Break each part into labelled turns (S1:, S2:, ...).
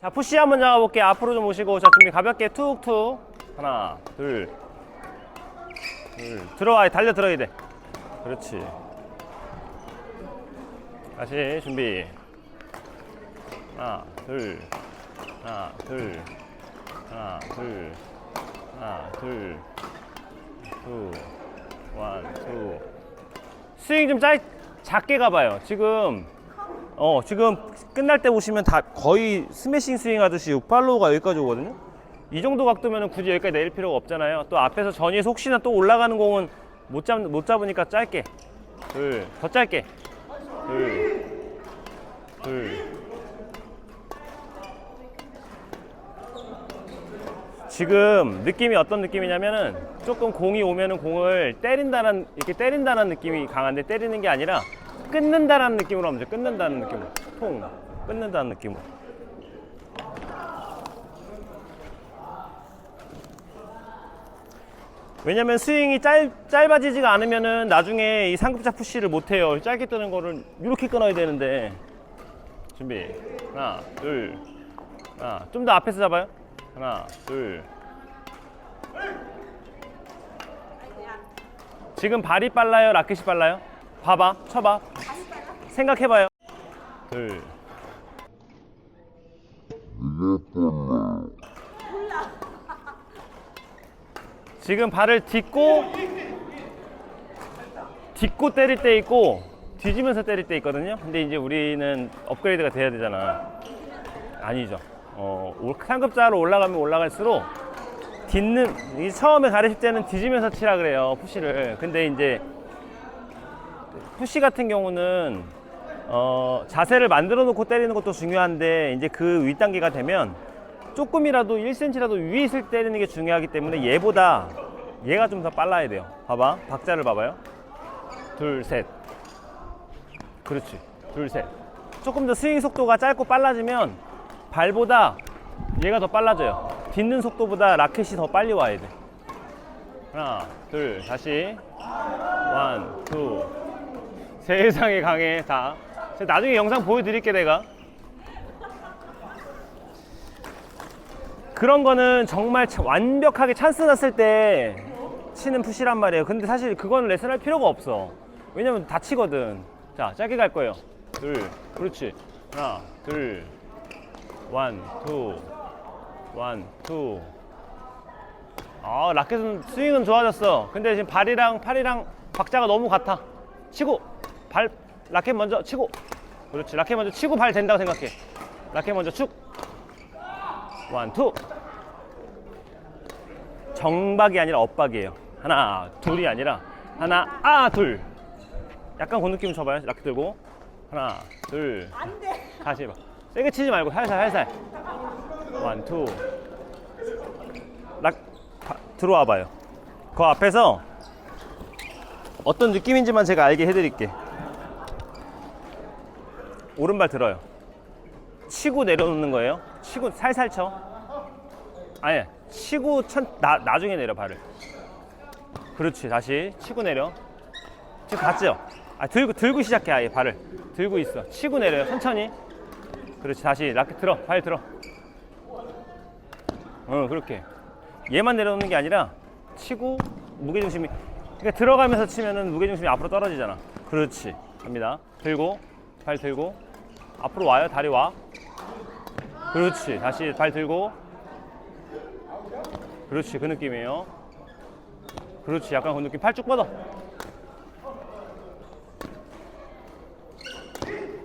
S1: 자, 푸시 한번 잡아볼게. 앞으로 좀 오시고. 자, 준비 가볍게 툭툭. 하나, 둘. 둘. 들어와. 달려 들어야 돼. 그렇지. 다시 준비. 하나, 둘. 하나, 둘. 하나, 둘. 하나, 둘. 투. 원, 투. 스윙 좀 짧, 작게 가봐요. 지금 어 지금 끝날 때 보시면 다 거의 스매싱 스윙 하듯이 6팔로우가 여기까지 오거든요. 이 정도 각도면 굳이 여기까지 내릴 필요가 없잖아요. 또 앞에서 전위에서 혹시나 또 올라가는 공은 못, 잡, 못 잡으니까 짧게. 둘 더 짧게. 둘 둘. 지금 느낌이 어떤 느낌이냐면은 조금 공이 오면은 공을 때린다는 이렇게 때린다는 느낌이 강한데 때리는 게 아니라 끊는다라는 느낌으로 하면 돼. 끊는다는 느낌으로. 통 끊는다는 느낌으로. 왜냐면 스윙이 짧, 짧아지지가 않으면은 나중에 이 상급자 푸시를 못 해요. 짧게 뜨는 거를 이렇게 끊어야 되는데. 준비. 하나, 둘. 하나. 좀 더 앞에서 잡아요. 하나, 둘. 지금 발이 빨라요? 라켓이 빨라요? 봐봐. 쳐봐. 생각해봐요. 둘. 지금 발을 딛고 딛고 때릴 때 있고 뒤지면서 때릴 때 있거든요. 근데 이제 우리는 업그레이드가 돼야 되잖아. 아니죠. 어, 올- 상급자로 올라가면 올라갈수록 딛는 이 처음에 가르칠 때는 뒤지면서 치라 그래요. 푸시를. 근데 이제 푸시 같은 경우는 어, 자세를 만들어 놓고 때리는 것도 중요한데 이제 그 윗 단계가 되면 조금이라도 1cm라도 위에 있을 때 때리는 게 중요하기 때문에 얘보다 얘가 좀 더 빨라야 돼요. 봐봐. 박자를 봐봐요. 둘, 셋. 그렇지. 둘, 셋. 조금 더 스윙 속도가 짧고 빨라지면 발보다 얘가 더 빨라져요. 딛는 속도보다 라켓이 더 빨리 와야 돼. 하나, 둘, 다시. 원, 투. 세상에 강해, 다. 나중에 영상 보여드릴게, 내가. 그런 거는 정말 차- 완벽하게 찬스 났을 때 치는 푸시란 말이에요. 근데 사실 그거는 레슨 할 필요가 없어. 왜냐면 다치거든. 자, 짧게 갈 거예요. 둘, 그렇지. 하나, 둘, 원, 투, 원, 투. 아, 라켓은 스윙은 좋아졌어. 근데 지금 발이랑 팔이랑 박자가 너무 같아. 치고 발 라켓 먼저 치고. 그렇지. 라켓 먼저 치고 발 된다고 생각해. 라켓 먼저 축. 원, 투. 정박이 아니라 엇박이에요. 하나, 둘이 아니라 하나, 아, 둘. 약간 그 느낌 쳐봐요. 라켓 들고. 하나, 둘.
S2: 안 돼.
S1: 다시 해봐. 세게 치지 말고 살살, 살살. 원, 투. 락, 바- 들어와 봐요. 그 앞에서 어떤 느낌인지만 제가 알게 해드릴게. 오른발 들어요. 치고 내려놓는 거예요. 치고 살살 쳐. 아니, 치고 천, 나, 나중에 내려 발을. 그렇지, 다시 치고 내려. 지금 갔죠? 아, 들고, 들고 시작해, 아예 발을. 들고 있어. 치고 내려요, 천천히. 그렇지, 다시 라켓 들어, 발 들어. 어, 그렇게. 얘만 내려놓는 게 아니라 치고 무게중심이 그러니까 들어가면서 치면은 무게중심이 앞으로 떨어지잖아. 그렇지. 갑니다. 들고 발 들고 앞으로 와요. 다리 와. 그렇지. 다시 발 들고 그렇지. 그 느낌이에요. 그렇지. 약간 그 느낌. 팔 쭉 뻗어.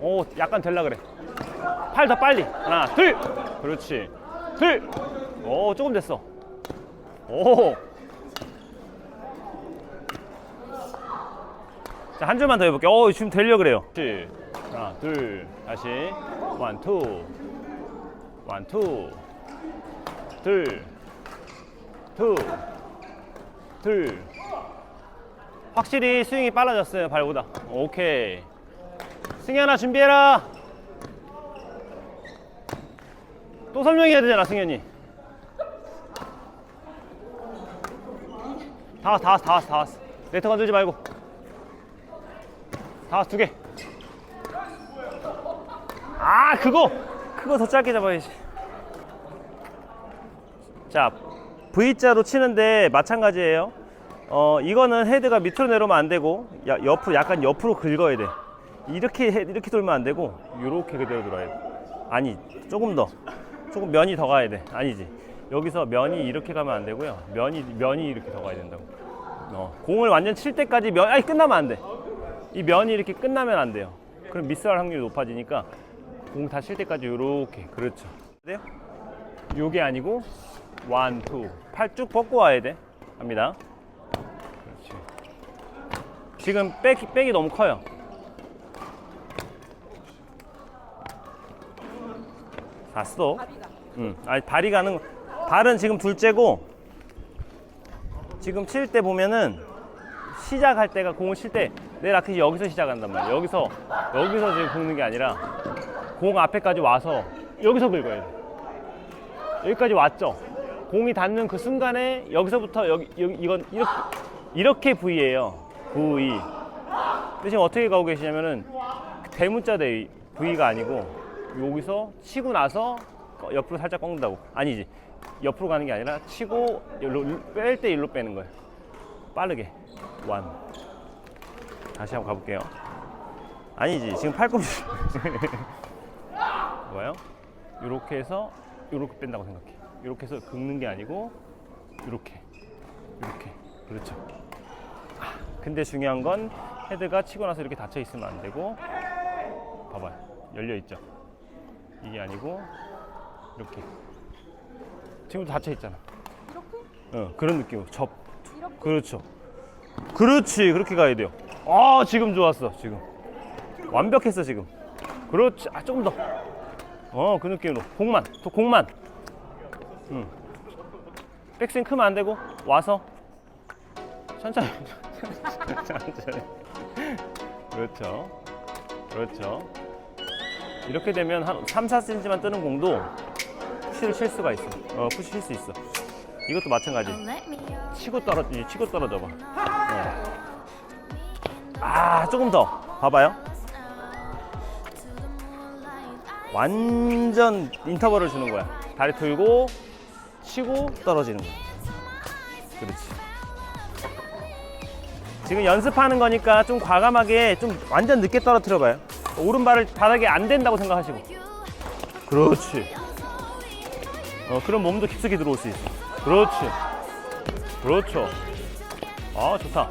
S1: 오, 약간 될라 그래. 팔 더 빨리. 하나, 둘. 그렇지. 둘. 오, 조금 됐어. 오. 자, 한 줄만 더 해볼게. 오, 지금 되려 그래요. 그렇지. 하나, 둘. 다시. 원, 투. 원, 투. 둘. 투. 둘. 확실히 스윙이 빨라졌어요, 발보다. 오케이. 승현아, 준비해라. 또 설명해야 되잖아, 승현이. 다 왔어, 다 왔어, 다 왔어, 다 왔어. 네트 건들지 말고. 다 왔어, 두 개. 아, 그거! 그거 더 짧게 잡아야지. 자, V자로 치는데 마찬가지예요. 어, 이거는 헤드가 밑으로 내려오면 안 되고 야, 옆으로 약간 옆으로 긁어야 돼. 이렇게 해- 이렇게 돌면 안 되고 이렇게 그대로 돌아야 돼. 아니, 조금 더. 조금 면이 더 가야 돼. 아니지. 여기서 면이 이렇게 가면 안 되고요. 면이 면이 이렇게 더 가야 된다고. 어, 공을 완전 칠 때까지 면 아니 끝나면 안 돼. 이 면이 이렇게 끝나면 안 돼요. 그럼 미스할 확률이 높아지니까 공 다 칠 때까지 이렇게 그렇죠. 돼요? 요게 아니고 원, 투. 팔 쭉 뻗고 와야 돼. 갑니다. 그렇지. 지금 백이, 백이 너무 커요. 샀어. 응. 아니 발이 가는 거- 발은 지금 둘째고 지금 칠 때 보면은 시작할 때가 공을 칠 때 내 라켓이 여기서 시작한단 말이야. 여기서 여기서 지금 긁는 게 아니라 공 앞에까지 와서 여기서 긁어야 돼. 여기까지 왔죠. 공이 닿는 그 순간에 여기서부터 여기, 여기 이건 이렇게 이렇게 V예요. V. 근데 지금 어떻게 가고 계시냐면은 대문자 대 V가 아니고 여기서 치고 나서 옆으로 살짝 꺾는다고. 아니지. 옆으로 가는 게 아니라 치고 뺄때 일로 빼는 거예요. 빠르게. 완. 다시 한번 가볼게요. 아니지. 지금 팔꿈치. 뭐예요? 이렇게 해서 이렇게 뺀다고 생각해. 이렇게 해서 긁는 게 아니고 이렇게, 이렇게. 그렇죠. 아, 근데 중요한 건 헤드가 치고 나서 이렇게 닫혀 있으면 안 되고 봐봐요. 열려 있죠. 이게 아니고 이렇게. 지금도 닫혀 있잖아. 어, 그런 느낌으로 접. 그렇죠. 그렇지. 그렇게 가야 돼요. 아, 지금 좋았어. 지금. 완벽했어, 지금. 그렇지. 아, 조금 더. 어, 그 느낌으로. 공만. 또 공만. 응. 백스윙 크면 안 되고 와서 천천히. 천천히. 그렇죠. 그렇죠. 이렇게 되면 한 3, 4cm만 뜨는 공도 푸시를 칠 수가 있어. 어, 푸시 칠수 있어. 이것도 마찬가지. 치고 떨어지, 치고 떨어져 봐. 어. 아, 조금 더. 봐봐요. 완전 인터벌을 주는 거야. 다리 들고 치고 떨어지는 거야. 그렇지. 지금 연습하는 거니까 좀 과감하게 좀 완전 늦게 떨어뜨려 봐요. 오른발을 바닥에 안 된다고 생각하시고. 그렇지. 어, 그럼 몸도 깊숙이 들어올 수 있어. 그렇지. 그렇죠. 아, 좋다.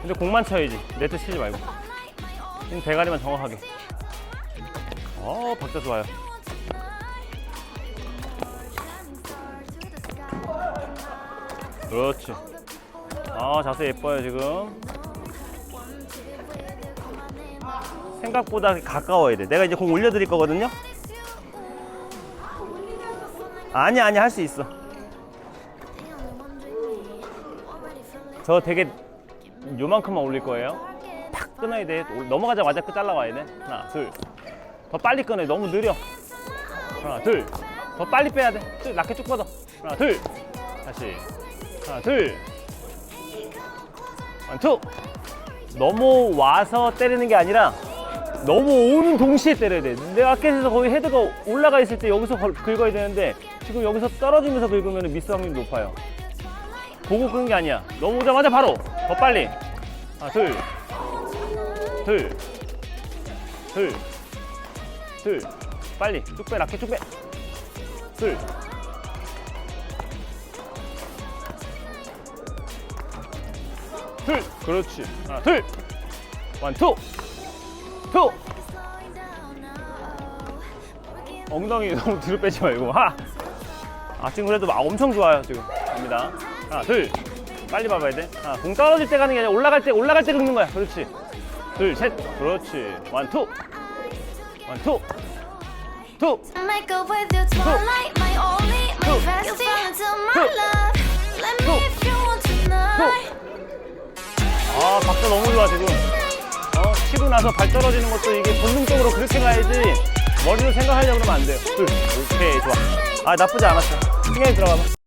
S1: 근데 공만 쳐야지. 네트 치지 말고. 지금 대가리만 정확하게. 어, 박자 좋아요. 그렇지. 아, 자세 예뻐요, 지금. 생각보다 가까워야 돼. 내가 이제 공 올려드릴 거거든요. 아니, 아니, 할 수 있어. 저 되게 요만큼만 올릴 거예요. 탁 끊어야 돼. 넘어가자마자 끝 잘라와야 돼. 하나, 둘. 더 빨리 끊어. 너무 느려. 하나, 둘. 더 빨리 빼야 돼. 쭉 라켓 쭉 뻗어. 하나, 둘. 다시. 하나, 둘. 원, 투. 넘어와서 때리는 게 아니라 넘어오는 동시에 때려야 돼. 내 라켓에서 거의 헤드가 올라가 있을 때 여기서 걸- 긁어야 되는데 지금 여기서 떨어지면서 긁으면 미스 확률이 높아요. 보고 끄는 게 아니야. 넘어오자마자 바로 더 빨리. 하나, 둘, 둘, 둘, 둘. 빨리 쭉 빼, 라켓 쭉 빼. 둘. 둘. 그렇지. 하나, 둘. 원, 투. 투. 엉덩이 너무 뒤로 빼지 말고 하. 아 지금 그래도 막 엄청 좋아요 지금 갑니다 하나 둘 빨리 봐봐야 돼 하나 공 떨어질 때 가는 게 아니라 올라갈 때 올라갈 때 긁는 거야 그렇지 둘 셋 그렇지 원투 원 투 투
S2: Make up with your twilight, my only, my
S1: Two.
S2: bestie. You fall into my
S1: Two.
S2: love. Let me
S1: Two.
S2: if you want tonight.
S1: 아 박자 너무 좋아 지금 어 치고 나서 발 떨어지는 것도 이게 본능적으로 그렇게 가야지 머리로 생각하려고 그러면 안 돼요 둘 오케이 좋아 아 나쁘지 않았어 신경이 들어가봐